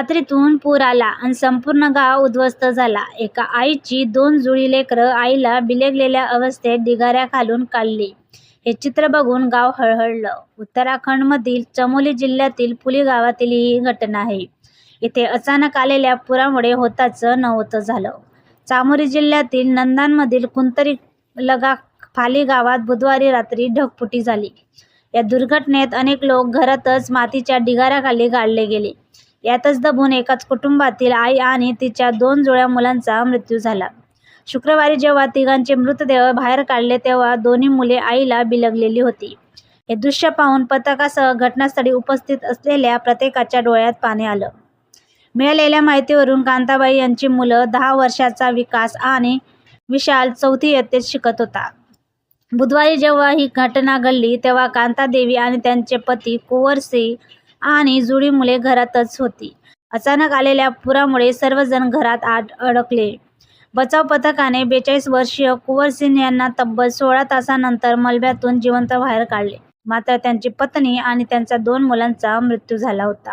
रात्रीतून पूर आला आणि संपूर्ण गाव उद्ध्वस्त झाला. एका आईची दोन जुळी लेकरं आईला बिलगलेल्या अवस्थेत ढिगाऱ्याखालून काढली. हे चित्र बघून गाव हळहळलं. उत्तराखंडमधील चमोली जिल्ह्यातील पुली गावातील ही घटना आहे. इथे अचानक आलेल्या पुरामुळे होताचं नव्हतं झालं. चामोरी जिल्ह्यातील नंदानमधील कुंतरी लगा फाली गावात बुधवारी रात्री ढगफुटी झाली. या दुर्घटनेत अनेक लोक घरातच मातीच्या ढिगाऱ्याखाली गाडले गेले. यातच दबून एकाच कुटुंबातील आई आणि तिच्या दोन जुळ्या मुलांचा मृत्यू झाला. शुक्रवारी जेव्हा तिघांचे मृतदेह बाहेर काढले तेव्हा दोन्ही मुले आईला बिलगलेली होती. हे दृश्य पाहून पथकासह घटनास्थळी उपस्थित असलेल्या प्रत्येकाच्या डोळ्यात पाणी आलं. मिळालेल्या माहितीवरून कांताबाई यांची मुलं दहा वर्षाचा विकास आणि विशाल चौथी इयत्तेत शिकत होता. बुधवारी जेव्हा ही घटना घडली तेव्हा कांतादेवी आणि त्यांचे पती कुंवर सिंह आणि जुळी मुले घरातच होती. अचानक आलेल्या पुरामुळे सर्वजण घरात अडकले. बचाव पथकाने बेचाळीस वर्षीय कुंवर सिंह यांना तब्बल सोळा तासानंतर मलब्यातून जिवंत बाहेर काढले. मात्र त्यांची पत्नी आणि त्यांच्या दोन मुलांचा मृत्यू झाला होता.